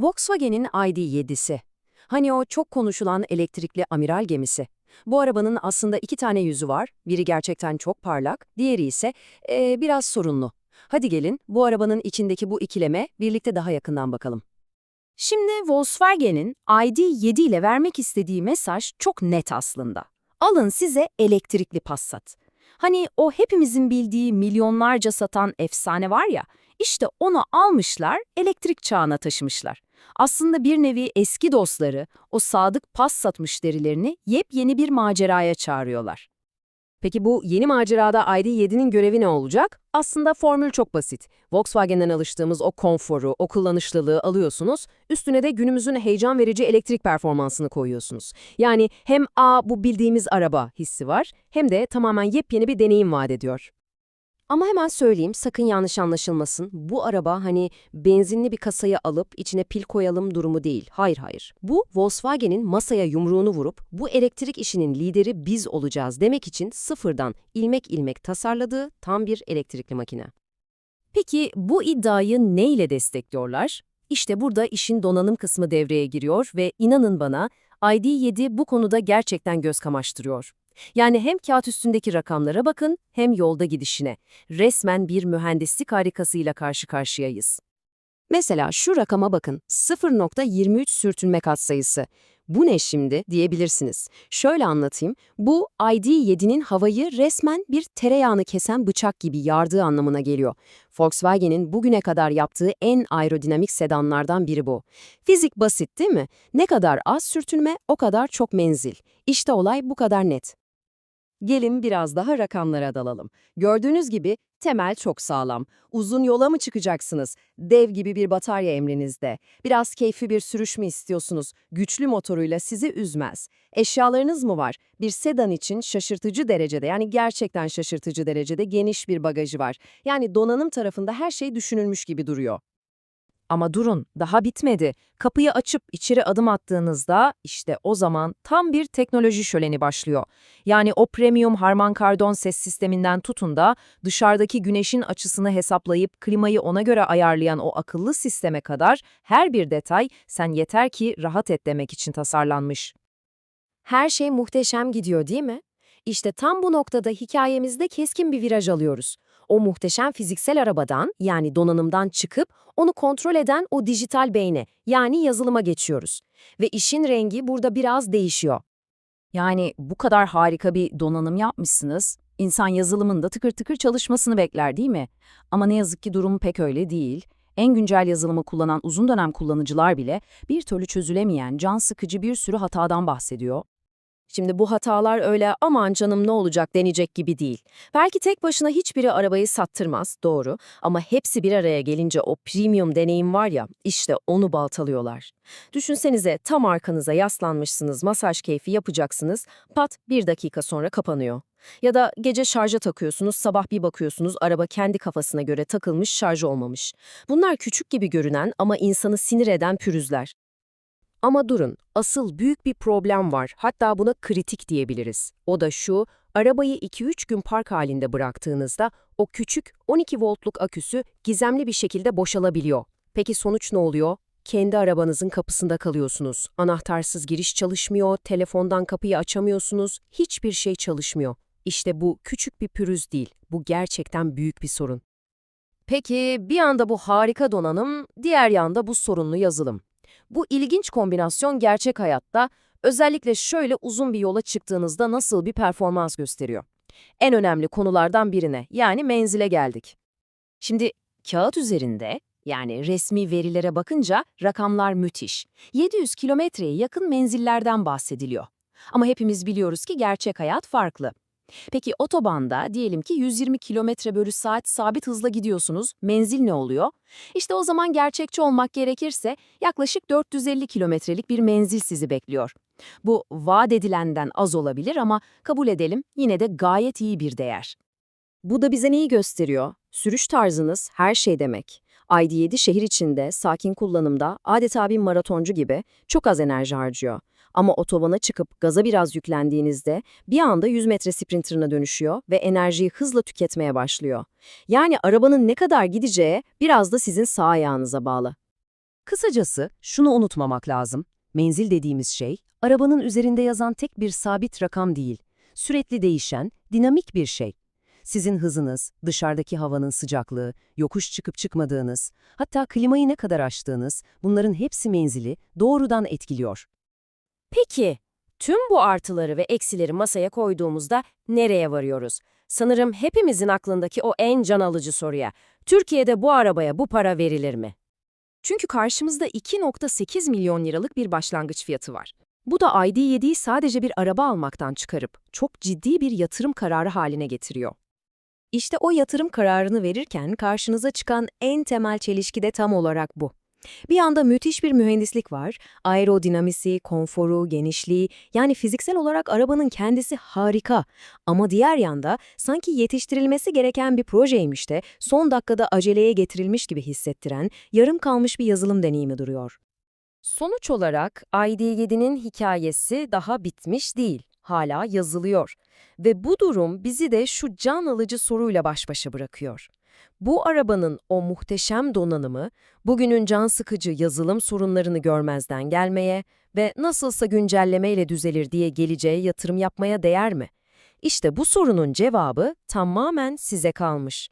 Volkswagen'in ID.7'si. Hani o çok konuşulan elektrikli amiral gemisi. Bu arabanın aslında iki tane yüzü var. Biri gerçekten çok parlak, diğeri ise eee, biraz sorunlu. Hadi gelin bu arabanın içindeki bu ikileme birlikte daha yakından bakalım. Şimdi Volkswagen'in ID.7 ile vermek istediği mesaj çok net aslında. Alın size elektrikli Passat. Hani o hepimizin bildiği milyonlarca satan efsane var ya, işte onu almışlar, elektrik çağına taşımışlar. Aslında bir nevi eski dostları, o sadık Passat müşterilerini yepyeni bir maceraya çağırıyorlar. Peki bu yeni macerada ID.7'nin görevi ne olacak? Aslında formül çok basit. Volkswagen'den alıştığımız o konforu, o kullanışlılığı alıyorsunuz, üstüne de günümüzün heyecan verici elektrik performansını koyuyorsunuz. Yani hem A bu bildiğimiz araba hissi var, hem de tamamen yepyeni bir deneyim vaat ediyor. Ama hemen söyleyeyim, sakın yanlış anlaşılmasın. Bu araba hani benzinli bir kasayı alıp içine pil koyalım durumu değil. Hayır hayır. Bu Volkswagen'in masaya yumruğunu vurup bu elektrik işinin lideri biz olacağız demek için sıfırdan ilmek ilmek tasarladığı tam bir elektrikli makine. Peki bu iddiayı ne ile destekliyorlar? İşte burada işin donanım kısmı devreye giriyor ve inanın bana ID.7 bu konuda gerçekten göz kamaştırıyor. Yani hem kağıt üstündeki rakamlara bakın hem yolda gidişine. Resmen bir mühendislik harikasıyla karşı karşıyayız. Mesela şu rakama bakın, 0.23 sürtünme katsayısı. Bu ne şimdi diyebilirsiniz. Şöyle anlatayım, bu ID.7'nin havayı resmen bir tereyağını kesen bıçak gibi yardığı anlamına geliyor. Volkswagen'in bugüne kadar yaptığı en aerodinamik sedanlardan biri bu. Fizik basit değil mi? Ne kadar az sürtünme, o kadar çok menzil. İşte olay bu kadar net. Gelin biraz daha rakamlara dalalım. Gördüğünüz gibi temel çok sağlam. Uzun yola mı çıkacaksınız? Dev gibi bir batarya emrinizde. Biraz keyfi bir sürüş mü istiyorsunuz? Güçlü motoruyla sizi üzmez. Eşyalarınız mı var? Bir sedan için şaşırtıcı derecede yani gerçekten şaşırtıcı derecede geniş bir bagajı var. Yani donanım tarafında her şey düşünülmüş gibi duruyor. Ama durun, daha bitmedi. Kapıyı açıp içeri adım attığınızda işte o zaman tam bir teknoloji şöleni başlıyor. Yani o premium Harman Kardon ses sisteminden tutun da dışarıdaki güneşin açısını hesaplayıp klimayı ona göre ayarlayan o akıllı sisteme kadar her bir detay sen yeter ki rahat et demek için tasarlanmış. Her şey muhteşem gidiyor değil mi? İşte tam bu noktada hikayemizde keskin bir viraj alıyoruz. O muhteşem fiziksel arabadan yani donanımdan çıkıp onu kontrol eden o dijital beyne yani yazılıma geçiyoruz. Ve işin rengi burada biraz değişiyor. Yani bu kadar harika bir donanım yapmışsınız. İnsan yazılımında tıkır tıkır çalışmasını bekler değil mi? Ama ne yazık ki durum pek öyle değil. En güncel yazılımı kullanan uzun dönem kullanıcılar bile bir türlü çözülemeyen, can sıkıcı bir sürü hatadan bahsediyor. Şimdi bu hatalar öyle aman canım ne olacak denecek gibi değil. Belki tek başına hiçbiri arabayı sattırmaz, doğru. Ama hepsi bir araya gelince o premium deneyim var ya, işte onu baltalıyorlar. Düşünsenize tam arkanıza yaslanmışsınız, masaj keyfi yapacaksınız, pat bir dakika sonra kapanıyor. Ya da gece şarja takıyorsunuz, sabah bir bakıyorsunuz araba kendi kafasına göre takılmış, şarj olmamış. Bunlar küçük gibi görünen ama insanı sinir eden pürüzler. Ama durun, asıl büyük bir problem var. Hatta buna kritik diyebiliriz. O da şu, arabayı 2-3 gün park halinde bıraktığınızda o küçük 12 voltluk aküsü gizemli bir şekilde boşalabiliyor. Peki sonuç ne oluyor? Kendi arabanızın kapısında kalıyorsunuz. Anahtarsız giriş çalışmıyor, telefondan kapıyı açamıyorsunuz, hiçbir şey çalışmıyor. İşte bu küçük bir pürüz değil, bu gerçekten büyük bir sorun. Peki bir yanda bu harika donanım, diğer yanda bu sorunlu yazılım. Bu ilginç kombinasyon gerçek hayatta özellikle şöyle uzun bir yola çıktığınızda nasıl bir performans gösteriyor. En önemli konulardan birine yani menzile geldik. Şimdi kağıt üzerinde yani resmi verilere bakınca rakamlar müthiş. 700 kilometreye yakın menzillerden bahsediliyor. Ama hepimiz biliyoruz ki gerçek hayat farklı. Peki otobanda diyelim ki 120 kilometre bölü saat sabit hızla gidiyorsunuz. Menzil ne oluyor? İşte o zaman gerçekçi olmak gerekirse yaklaşık 450 kilometrelik bir menzil sizi bekliyor. Bu vaat edilenden az olabilir ama kabul edelim yine de gayet iyi bir değer. Bu da bize neyi gösteriyor? Sürüş tarzınız her şey demek. ID7 şehir içinde, sakin kullanımda adeta bir maratoncu gibi çok az enerji harcıyor. Ama otobana çıkıp gaza biraz yüklendiğinizde bir anda 100 metre sprinterına dönüşüyor ve enerjiyi hızla tüketmeye başlıyor. Yani arabanın ne kadar gideceği biraz da sizin sağ ayağınıza bağlı. Kısacası şunu unutmamak lazım. Menzil dediğimiz şey, arabanın üzerinde yazan tek bir sabit rakam değil. Sürekli değişen, dinamik bir şey. Sizin hızınız, dışarıdaki havanın sıcaklığı, yokuş çıkıp çıkmadığınız, hatta klimayı ne kadar açtığınız, bunların hepsi menzili doğrudan etkiliyor. Peki, tüm bu artıları ve eksileri masaya koyduğumuzda nereye varıyoruz? Sanırım hepimizin aklındaki o en can alıcı soruya. Türkiye'de bu arabaya bu para verilir mi? Çünkü karşımızda 2.8 milyon liralık bir başlangıç fiyatı var. Bu da ID7'yi sadece bir araba almaktan çıkarıp çok ciddi bir yatırım kararı haline getiriyor. İşte o yatırım kararını verirken karşınıza çıkan en temel çelişki de tam olarak bu. Bir yanda müthiş bir mühendislik var, aerodinamisi, konforu, genişliği, yani fiziksel olarak arabanın kendisi harika. Ama diğer yanda sanki yetiştirilmesi gereken bir projeymiş de son dakikada aceleye getirilmiş gibi hissettiren, yarım kalmış bir yazılım deneyimi duruyor. Sonuç olarak ID7'nin hikayesi daha bitmiş değil, hala yazılıyor. Ve bu durum bizi de şu can alıcı soruyla baş başa bırakıyor. Bu arabanın o muhteşem donanımı, bugünün can sıkıcı yazılım sorunlarını görmezden gelmeye ve nasılsa güncellemeyle düzelir diye geleceğe yatırım yapmaya değer mi? İşte bu sorunun cevabı tamamen size kalmış.